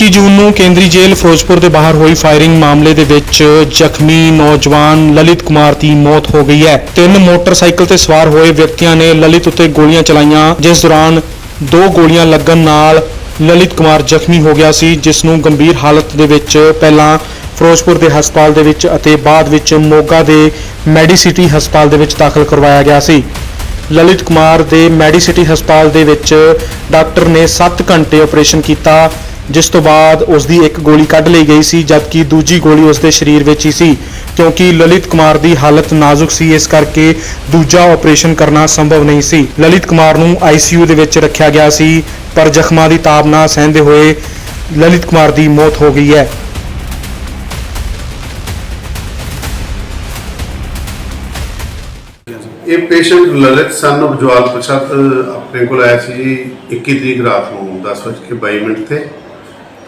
21 ਜੂਨ ਨੂੰ ਕੇਂਦਰੀ ਜੇਲ੍ਹ ਫਿਰੋਜ਼ਪੁਰ ਦੇ ਬਾਹਰ ਹੋਈ ਫਾਇਰਿੰਗ ਮਾਮਲੇ ਦੇ ਵਿੱਚ ਜ਼ਖਮੀ ਨੌਜਵਾਨ ਲਲਿਤ ਕੁਮਾਰ ਦੀ ਮੌਤ ਹੋ ਗਈ ਹੈ। ਤਿੰਨ ਮੋਟਰਸਾਈਕਲ ਤੇ ਸਵਾਰ ਹੋਏ ਵਿਅਕਤੀਆਂ ਨੇ ਲਲਿਤ ਉੱਤੇ ਗੋਲੀਆਂ ਚਲਾਈਆਂ, ਜਿਸ ਦੌਰਾਨ ਦੋ ਗੋਲੀਆਂ ਲੱਗਣ ਨਾਲ ਲਲਿਤ ਕੁਮਾਰ ਜ਼ਖਮੀ ਹੋ ਗਿਆ ਸੀ, ਜਿਸ ਨੂੰ ਗੰਭੀਰ ਹਾਲਤ ਦੇ ਵਿੱਚ ਪਹਿਲਾਂ ਫਿਰੋਜ਼ਪੁਰ ਦੇ ਹਸਪਤਾਲ ਦੇ ਵਿੱਚ ਅਤੇ ਬਾਅਦ ਵਿੱਚ ਮੋਗਾ ਦੇ ਮੈਡੀਸਿਟੀ ਹਸਪਤਾਲ ਦੇ ਵਿੱਚ ਦਾਖਲ ਕਰਵਾਇਆ ਗਿਆ ਸੀ। ਲਲਿਤ ਕੁਮਾਰ ਦੇ ਮੈਡੀਸਿਟੀ ਹਸਪਤਾਲ ਦੇ ਵਿੱਚ ਡਾਕਟਰ ਨੇ 7 ਘੰਟੇ ਆਪਰੇਸ਼ਨ ਕੀਤਾ ਜਿਸ ਤੋਂ ਬਾਅਦ ਉਸ ਦੀ ਇੱਕ ਗੋਲੀ ਕੱਢ ਲਈ ਗਈ ਸੀ, ਜਦਕਿ ਦੂਜੀ ਗੋਲੀ ਉਸ ਦੇ ਸਰੀਰ ਵਿੱਚ ਹੀ ਸੀ। ਕਿਉਂਕਿ ਲਲਿਤ ਕੁਮਾਰ ਦੀ ਹਾਲਤ ਨਾਜ਼ੁਕ ਸੀ, ਇਸ ਕਰਕੇ ਦੂਜਾ ਆਪਰੇਸ਼ਨ ਕਰਨਾ ਸੰਭਵ ਨਹੀਂ ਸੀ। ਲਲਿਤ ਕੁਮਾਰ ਨੂੰ ਆਈਸੀਯੂ ਦੇ ਵਿੱਚ ਰੱਖਿਆ ਗਿਆ ਸੀ, ਪਰ ਜ਼ਖਮਾਂ ਦੀ ਤਾਬ ਨਾ ਸਹਿੰਦੇ ਹੋਏ ਲਲਿਤ ਕੁਮਾਰ ਦੀ ਮੌਤ ਹੋ ਗਈ ਹੈ। ਇਹ ਪੇਸ਼ੈਂਟ ਲਲਿਤ ਸਨ ਜਵਾਲ ਪ੍ਰਸਾਦ ਆਪਣੇ ਕੋਲ ਆਇਆ ਸੀ ਜੀ 21 ਤਰੀਕ ਰਾਤ ਨੂੰ 10:22 ਮਿੰਟ ਤੇ।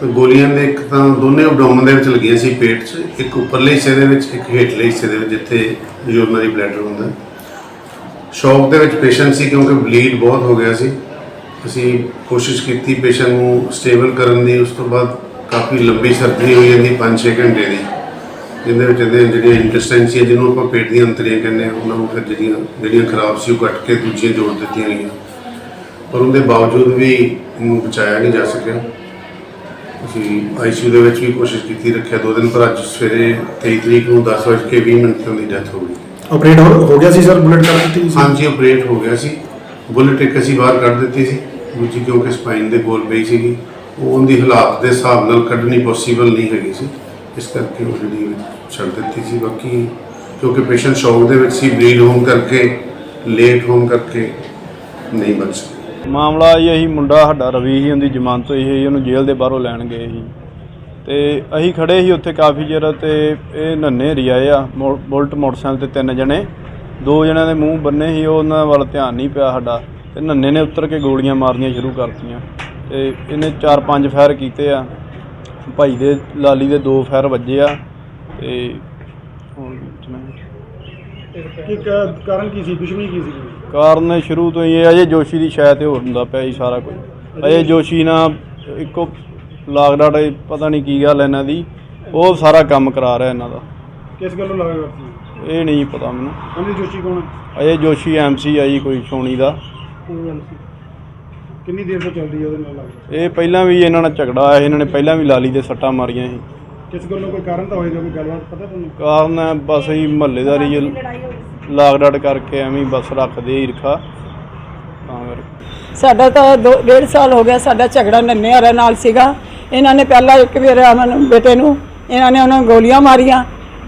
ਤੇ ਗੋਲੀਆਂ ਦੇ ਇੱਕ ਤਾਂ ਦੋਨੇ abdomen ਦੇ ਵਿੱਚ ਲੱਗੀਆਂ ਸੀ ਪੇਟ 'ਚ, ਇੱਕ ਉੱਪਰਲੇ ਹਿੱਸੇ ਦੇ ਵਿੱਚ, ਇੱਕ ਹੇਠਲੇ ਹਿੱਸੇ ਦੇ ਵਿੱਚ, ਜਿੱਥੇ ਯੂਰਨਰੀ ਬਲੈਡਰ ਹੁੰਦਾ। ਸ਼ੌਕ ਦੇ ਵਿੱਚ ਪੇਸ਼ੈਂਟ ਸੀ ਕਿਉਂਕਿ ਬਲੀਡ ਬਹੁਤ ਹੋ ਗਿਆ ਸੀ। ਅਸੀਂ ਕੋਸ਼ਿਸ਼ ਕੀਤੀ ਪੇਸ਼ੈਂਟ ਨੂੰ ਸਟੇਬਲ ਕਰਨ ਦੀ, ਉਸ ਤੋਂ ਬਾਅਦ ਕਾਫੀ ਲੰਬੀ ਸਰਜਰੀ ਹੋਈ ਜਾਂਦੀ 5-6 ਘੰਟੇ ਦੀ। ਜਿਹਦੇ ਵਿੱਚ ਇਹਦੇ ਜਿਹੜੀਆਂ ਇੰਟੈਸਟਾਈਨ ਸੀ, ਜਿਹਨੂੰ ਆਪਾਂ ਪੇਟ ਦੀਆਂ ਅੰਤਰੀਆਂ ਕਹਿੰਦੇ ਹਾਂ, ਉਹਨਾਂ ਨੂੰ ਫਿਰ ਜਿਹੜੀਆਂ ਜਿਹੜੀਆਂ ਖਰਾਬ ਸੀ, ਉਹ ਕੱਟ ਕੇ ਦੂਜੀਆਂ ਜੋੜ ਦਿੱਤੀਆਂ ਗਈਆਂ। ਪਰ ਉਹਦੇ ਬਾਵਜੂਦ ਵੀ ਇਹਨੂੰ ਬਚਾਇਆ ਨਹੀਂ ਜਾ ਸਕਿਆ। ਅਸੀਂ ਆਈਸੀਯੂ ਦੇ ਵਿੱਚ ਵੀ ਕੋਸ਼ਿਸ਼ ਕੀਤੀ ਰੱਖਿਆ ਦੋ ਦਿਨ ਪਰ ਅੱਜ ਸਵੇਰੇ 23 ਤਰੀਕ ਨੂੰ 10:20 ਮਿੰਟ ਤੇ ਉਹਦੀ ਡੈਥ ਹੋ ਗਈ। ਆਪਰੇਟ ਹੋ ਹੋ ਗਿਆ ਸੀ ਸਰ ਬੁਲਟ ਕਰ ਦਿੱਤੀ ਸੀ ਹਾਂਜੀ ਆਪਰੇਟ ਹੋ ਗਿਆ ਸੀ। ਬੁਲਟ ਇੱਕ ਅਸੀਂ ਬਾਹਰ ਕੱਢ ਦਿੱਤੀ ਸੀ ਦੂਜੀ ਕਿਉਂਕਿ ਸਪਾਈਨ ਦੇ ਕੋਲ ਪਈ ਸੀਗੀ। ਉਹ ਉਹਦੀ ਹਾਲਾਤ ਦੇ ਹਿਸਾਬ ਨਾਲ ਕੱਢਣੀ ਪੋਸੀਬਲ ਨਹੀਂ ਹੈਗੀ ਸੀ। ਇਸ ਕਰਕੇ ਉਹ ਜਿਹੜੀ ਛੱਡ ਦਿੱਤੀ ਸੀ। ਬਾਕੀ ਕਿਉਂਕਿ ਪੇਸ਼ੈਂਟ ਸ਼ੌਕ ਦੇ ਵਿੱਚ ਸੀ ਬਲੀਡ ਹੋਣ ਕਰਕੇ ਲੇਟ ਹੋਣ ਕਰਕੇ ਨਹੀਂ ਬਚ ਸਕਿਆ। ਮਾਮਲਾ ਇਹ ਅਸੀਂ ਮੁੰਡਾ ਸਾਡਾ ਰਵੀ ਸੀ, ਉਹਦੀ ਜ਼ਮਾਨਤ ਹੋਈ ਸੀ ਉਹਨੂੰ ਜੇਲ੍ਹ ਦੇ ਬਾਹਰੋਂ ਲੈਣ ਗਏ ਸੀ। ਤੇ ਅਸੀਂ ਖੜੇ ਸੀ ਉੱਥੇ ਕਾਫੀ ਚਿਰ ਤੇ ਇਹ ਨੰਨੇ ਰਿਆਏ ਆ, ਮੋ- ਬੁਲਟ ਮੋਟਰਸਾਈਕਲ ਤੇ ਤਿੰਨ ਜਣੇ। ਦੋ ਜਣਿਆਂ ਦੇ ਮੂੰਹ ਬੰਨੇ ਸੀ, ਉਹ ਉਹਨਾਂ ਵੱਲ ਧਿਆਨ ਨਹੀਂ ਪਿਆ ਸਾਡਾ। ਤੇ ਨੰਨੇ ਨੇ ਉੱਤਰ ਕੇ ਗੋਲੀਆਂ ਮਾਰਨੀਆਂ ਸ਼ੁਰੂ ਕਰਤੀਆਂ। ਤੇ ਇਹਨੇ ਚਾਰ ਪੰਜ ਫਾਇਰ ਕੀਤੇ ਆ। ਭਾਈ ਦੇ, ਲਾਲੀ ਦੇ ਦੋ ਫਾਇਰ ਵੱਜੇ ਆ। ਤੇ ਹੁਣ ਕੀ ਕ- ਕਾਰਨ ਕੀ ਸੀ? ਦੁਸ਼ਮਣੀ ਕੀ ਸੀ? ਕਾਰਨ ਸ਼ੁਰੂ ਤੋਂ ਹੀ ਇਹ ਅਜੇ ਜੋਸ਼ੀ ਦੀ ਸ਼ਾਇਦ ਤੇ ਹੁੰਦਾ ਪਿਆ ਸੀ ਸਾਰਾ ਕੁਝ। ਅਜੇ ਜੋਸ਼ੀ ਨਾਲ ਇੱਕੋ ਲਾਗਡਾਟ ਪਤਾ ਨਹੀਂ ਕੀ ਗੱਲ ਇਹਨਾਂ ਦੀ। ਉਹ ਸਾਰਾ ਕੰਮ ਕਰਾ ਰਿਹਾ ਇਹਨਾਂ ਦਾ। ਕਿਸ ਗੱਲੋਂ ਲੱਗਾ ਸੀ? ਇਹ ਨਹੀਂ ਪਤਾ ਮੈਨੂੰ। ਅਨਿਲ ਜੋਸ਼ੀ ਕੌਣ ਹੈ? ਅਜੇ ਜੋਸ਼ੀ ਐਮਸੀ ਆ ਜੀ ਕੋਈ ਸੋਣੀ ਦਾ। ਕਿੰਨੀ ਦੇਰ ਤੋਂ ਚੱਲਦੀ ਹੈ ਉਹਦੇ ਨਾਲ ਲੱਗਦਾ ਇਹ ਪਹਿਲਾਂ ਵੀ ਇਹਨਾਂ ਨਾਲ ਝਗੜਾ ਆਇਆ ਸੀ, ਇਹਨਾਂ ਨੇ ਪਹਿਲਾਂ ਵੀ ਲਾਲੀ ਦੇ ਸੱਟਾਂ ਮਾਰੀਆਂ ਸੀ। ਕਿਸ ਗੱਲੋਂ ਕੋਈ ਕਾਰਨ ਤਾਂ ਹੋਏਗਾ ਕੋਈ ਗੱਲਬਾਤ ਪਤਾ ਤੁਹਾਨੂੰ? ਕਾਰਨ ਹੈ ਬਸ ਹੀ ਮਹੱਲੇਦਾਰੀ ਲਾਗਡਾਟ ਕਰਕੇ ਐਵੇਂ ਹੀ ਬਸ ਰੱਖਦੇ ਹੀ ਰਖਾ ਤਾਂ ਕਰਕੇ। ਸਾਡਾ ਤਾਂ ਦੋ, ਡੇਢ ਸਾਲ ਹੋ ਗਿਆ ਸਾਡਾ ਝਗੜਾ ਨੰਨੇ ਹਰਾਂ ਨਾਲ ਸੀਗਾ। ਇਹਨਾਂ ਨੇ ਪਹਿਲਾਂ ਇੱਕ ਵਾਰ ਅਮਨ ਬੇਟੇ ਨੂੰ ਇਹਨਾਂ ਨੇ ਉਹਨਾਂ ਨੂੰ ਗੋਲੀਆਂ ਮਾਰੀਆਂ।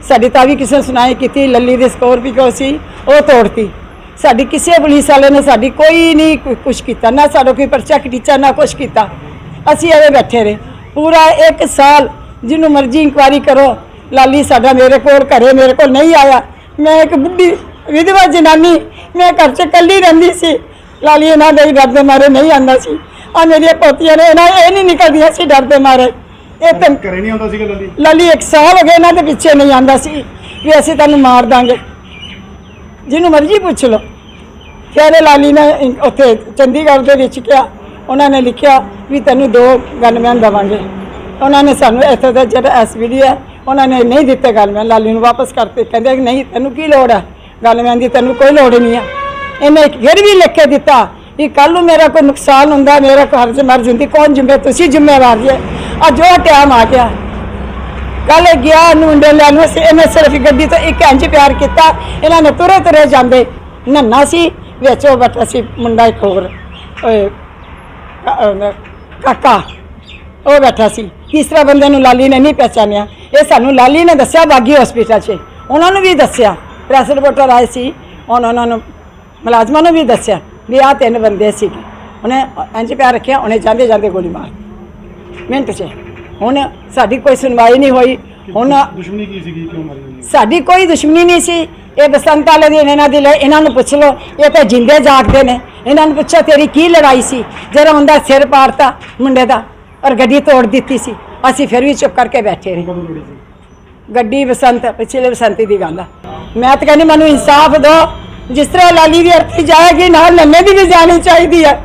ਸਾਡੀ ਤਾਂ ਵੀ ਕਿਸੇ ਨੇ ਸੁਣਾਈ ਕੀਤੀ, ਲੱਲੀ ਦੇ ਸਕੋਰਪੀਓ ਸੀ, ਉਹ ਤੋੜਤੀ। ਸਾਡੀ ਕਿਸੇ ਪੁਲਿਸ ਵਾਲੇ ਨੇ ਸਾਡੀ ਕੋਈ ਨਹੀਂ ਕੁਛ ਕੀਤਾ, ਨਾ ਸਾਡਾ ਕੋਈ ਪਰਚਾ ਕਟੀਚਾ, ਨਾ ਕੁਛ ਕੀਤਾ। ਅਸੀਂ ਐਵੇਂ ਬੈਠੇ ਰਹੇ। ਪੂਰਾ ਇੱਕ ਸਾਲ, ਜਿਹਨੂੰ ਮਰਜ਼ੀ ਇਨਕੁਆਰੀ ਕਰੋ, ਲਾਲੀ ਸਾਡਾ ਮੇਰੇ ਕੋਲ, ਘਰੇ ਮੇਰੇ ਕੋਲ ਨਹੀਂ ਆਇਆ। ਮੈਂ ਇੱਕ ਬੁੱਢੀ ਵਿਧਵਾ ਜਨਾਨੀ ਮੈਂ ਘਰ 'ਚ ਇਕੱਲੀ ਰਹਿੰਦੀ ਸੀ। ਲਾਲੀ ਇਹਨਾਂ ਦੇ ਡਰ ਦੇ ਮਾਰੇ ਨਹੀਂ ਆਉਂਦਾ ਸੀ। ਆ ਮੇਰੀਆਂ ਪੋਤੀਆਂ ਨੇ ਇਹਨਾਂ ਇਹ ਨਹੀਂ ਨਿਕਲਦੀਆਂ ਸੀ ਡਰ ਦੇ ਮਾਰੇ। ਇਹ ਤਾਂ ਘਰੇ ਨਹੀਂ ਆਉਂਦਾ ਸੀਗਾ ਲੱਲੀ? ਲਾਲੀ ਇੱਕ ਸਾਲ ਹੋ ਗਿਆ ਇਹਨਾਂ ਦੇ ਪਿੱਛੇ ਨਹੀਂ ਆਂਦਾ ਸੀ। ਵੀ ਅਸੀਂ ਤੈਨੂੰ ਮਾਰ ਦਾਂਗੇ। ਜਿਹਨੂੰ ਮਰਜ਼ੀ ਪੁੱਛ ਲਓ। ਫਿਰ ਲਾਲੀ ਨੇ ਇੰ- ਉੱਥੇ ਚੰਡੀਗੜ੍ਹ ਦੇ ਵਿੱਚ ਕਿਹਾ। ਉਹਨਾਂ ਨੇ ਲਿਖਿਆ ਵੀ ਤੈਨੂੰ ਦੋ ਗਨਮੈਨ ਦੇਵਾਂਗੇ। ਉਹਨਾਂ ਨੇ ਸਾਨੂੰ ਇੱਥੇ ਦਾ ਜਿਹੜਾ ਐਸਵੀਡੀ ਹੈ ਉਹਨਾਂ ਨੇ ਨਹੀਂ ਦਿੱਤੇ ਗੱਲ ਮੈਂ ਲਾਲੀ ਨੂੰ ਵਾਪਸ ਕਰਤੇ। ਕਹਿੰਦੇ ਕਿ ਨਹੀਂ, ਤੈਨੂੰ ਕੀ ਲੋੜ ਹੈ ਗਨਮੈਨ ਦੀ ਤੈਨੂੰ ਕੋਈ ਲੋੜ ਨਹੀਂ ਹੈ ਇਹਨੇ ਫਿਰ ਵੀ ਲਿਖ ਕੇ ਦਿੱਤਾ ਵੀ ਕੱਲ ਨੂੰ ਮੇਰਾ ਕੋਈ ਨੁਕਸਾਨ ਹੁੰਦਾ, ਮੇਰਾ ਘਰ 'ਚ ਮਰ ਜਾਂਦੀ ਕੌਣ ਜ਼ਿੰਮੇ, ਤੁਸੀਂ ਜ਼ਿੰਮੇਵਾਰ ਜੇ। ਅੱਜ ਉਹ ਟਾਈਮ ਆ ਗਿਆ। ਕੱਲ ਗਿਆ ਨੂੰ ਮੁੰਡੇ ਲੈਣ ਨੂੰ ਸੀ ਇਹਨੇ ਸਿਰਫ ਗੱਡੀ ਤੋਂ ਇੱਕ ਇੰਚ ਪਿਆਰ ਕੀਤਾ। ਇਹਨਾਂ ਨੇ ਤੁਰੇ ਤੁਰੇ ਜਾਂਦੇ। ਨੰਨਾ ਸੀ, ਵਿੱਚ ਉਹ ਬੈਠਾ ਸੀ, ਮੁੰਡਾ ਇੱਕ ਹੋਰ, ਓਏ ਕਾਕਾ, ਉਹ ਬੈਠਾ ਸੀ। ਤੀਸਰਾ ਬੰਦੇ ਨੂੰ ਲਾਲੀ ਨੇ ਨਹੀਂ ਪਹਿਚਾਨਿਆ? ਇਹ ਸਾਨੂੰ ਲਾਲੀ ਨੇ ਦੱਸਿਆ ਬਾਗੀ ਹਸਪੀਟਲ 'ਚ। ਉਹਨਾਂ ਨੂੰ ਵੀ ਦੱਸਿਆ। ਪ੍ਰੈਸ ਰਿਪੋਰਟਰ ਆਏ ਸੀ ਉਹਨਾਂ ਨੂੰ ਮੁਲਾਜ਼ਮਾਂ ਨੂੰ ਵੀ ਦੱਸਿਆ ਵੀ ਆਹ ਤਿੰਨ ਬੰਦੇ ਸੀਗੇ। ਉਹਨੇ ਇੰਜ ਪਿਆਰ ਰੱਖਿਆ ਉਹਨੇ ਜਾਂਦੇ ਜਾਂਦੇ ਗੋਲੀ ਮਾਰ ਮਿੰਟ 'ਚ। ਹੁਣ ਸਾਡੀ ਕੋਈ ਸੁਣਵਾਈ ਨਹੀਂ ਹੋਈ। ਹੁਣ ਦੁਸ਼ਮਣੀ ਕੀ ਸੀਗੀ? ਕਿਉਂ ਮਾਰੀ ਸਾਡੀ ਕੋਈ ਦੁਸ਼ਮਣੀ ਨਹੀਂ ਸੀ। ਇਹ ਬਸੰਤ ਵਾਲੇ ਦੀ ਇਹਨਾਂ ਦੀ ਲੈ- ਇਹਨਾਂ ਨੂੰ ਪੁੱਛ ਲਓ ਇਹ ਤਾਂ ਜਿੰਦੇ ਜਾਗਦੇ ਨੇ। ਇਹਨਾਂ ਨੂੰ ਪੁੱਛੋ ਤੇਰੀ ਕੀ ਲੜਾਈ ਸੀ? ਜਿਹੜਾ ਹੁੰਦਾ ਸਿਰ ਪਾੜਤਾ ਮੁੰਡੇ ਦਾ। ਔਰ ਗੱਡੀ ਤੋੜ ਦਿੱਤੀ ਸੀ। ਅਸੀਂ ਫਿਰ ਵੀ ਚੁੱਪ ਕਰਕੇ ਬੈਠੇ ਰਹੇ। ਕਦੋਂ ਲੜੀ ਸੀ? ਗੱਡੀ ਬਸੰਤ ਪਿਛਲੇ ਬਸੰਤੀ ਦੀ ਗੱਲ ਆ। ਮੈਂ ਤਾਂ ਕਹਿੰਦੀ ਮੈਨੂੰ ਇਨਸਾਫ ਦਿਓ। ਜਿਸ ਤਰ੍ਹਾਂ ਲਾਲੀ ਦੀ ਅਰਥੀ ਜਾਏਗੀ ਨਾਲ ਨੰਨੇ ਦੀ ਵੀ ਜਾਣੀ ਚਾਹੀਦੀ ਹੈ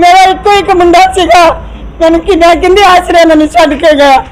ਮੇਰਾ ਇੱਕੋ ਇੱਕ ਮੁੰਡਾ ਸੀਗਾ। ਮੈਨੂੰ ਕਿੰਨਾ ਕਿੰਨੇ ਆਸਰੇ ਮੈਨੂੰ ਛੱਡ ਕੇ ਗਿਆ।